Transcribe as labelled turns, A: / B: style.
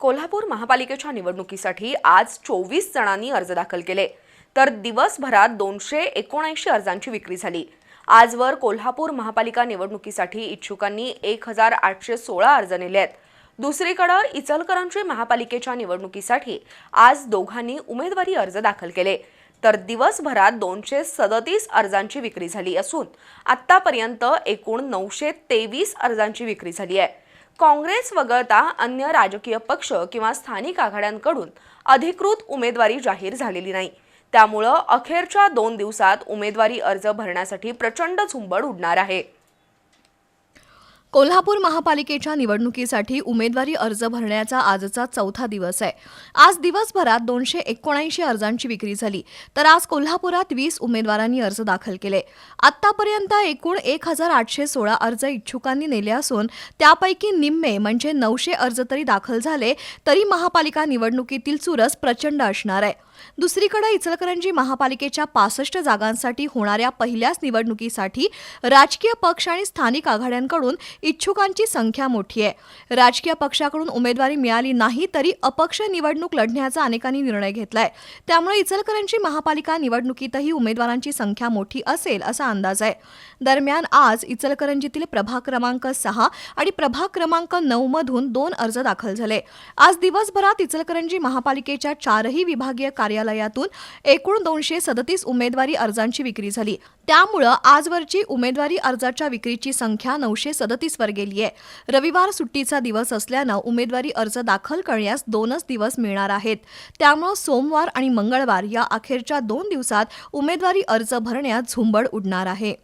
A: कोल्हापूर महापालिकेच्या निवडणुकीसाठी आज चोवीस जणांनी अर्ज दाखल केले. तर दिवसभरात दोनशे एकोणऐंशी अर्जांची विक्री झाली. आजवर कोल्हापूर महापालिका निवडणुकीसाठी इच्छुकांनी एक हजार आठशे सोळा अर्ज नेले आहेत. दुसरीकडे इचलकरंजी महापालिकेच्या निवडणुकीसाठी आज दोघांनी उमेदवारी अर्ज दाखल केले. तर दिवसभरात दोनशे सदतीस अर्जांची विक्री झाली असून आतापर्यंत एकूण नऊशे तेवीस अर्जांची विक्री झाली आहे. काँग्रेस वगळता अन्य राजकीय पक्ष किंवा स्थानिक आघाड्यांकडून अधिकृत उमेदवारी जाहीर झालेली नाही. त्यामुळं अखेरच्या दोन दिवसात उमेदवारी अर्ज भरण्यासाठी प्रचंड झुंबड उडणार आहे.
B: कोल्हापूर महापालिकेच्या निवडणुकीसाठी उमेदवारी अर्ज भरण्याचा आजचा चौथा दिवस आहे. आज दिवसभरात दोनशे एकोणऐंशी अर्जांची विक्री झाली तर आज कोल्हापुरात वीस उमेदवारांनी अर्ज दाखल केले. आतापर्यंत एकूण एक हजार आठशे सोळा अर्ज इच्छुकांनी नेले असून त्यापैकी निम्मे म्हणजे नऊशे अर्ज तरी दाखल झाले तरी महापालिका निवडणुकीतील चुरस प्रचंड असणार आहे. दुसरीकडे इचलकरंजी महापालिकेच्या पासष्ट जागांसाठी होणाऱ्या पहिल्याच निवडणुकीसाठी राजकीय पक्ष आणि स्थानिक आघाड्यांकडून इच्छुकांची संख्या मोठी आहे. राजकीय पक्षाकडून उमेदवारी मिळाली नाही तरी अपक्ष निवडणूक लढण्याचा अनेकांनी निर्णय घेतलाय. त्यामुळे इचलकरंजी महापालिका निवडणुकीतही उमेदवारांची संख्या मोठी असेल असा अंदाज आहे. दरम्यान आज इचलकरंजीतील प्रभाग क्रमांक सहा आणि प्रभाग क्रमांक नऊ मधून दोन अर्ज दाखल झाले. आज दिवसभरात इचलकरंजी महापालिकेच्या चारही विभागीय कार्यालयातून एकूण दोनशे सदतीस उमेदवारी अर्जांची विक्री झाली. त्यामुळं आजवरची उमेदवारी अर्जाच्या विक्रीची संख्या नऊशे सदतीस नोटीसवर गेली आहे रविवार सुट्टीचा दिवस असल्यानं उमेदवारी अर्ज दाखल करण्यास दोनच दिवस मिळणार आहेत. त्यामुळं सोमवार आणि मंगळवार या अखेरच्या दोन दिवसात उमेदवारी अर्ज भरण्यात झुंबड उडणार आहे.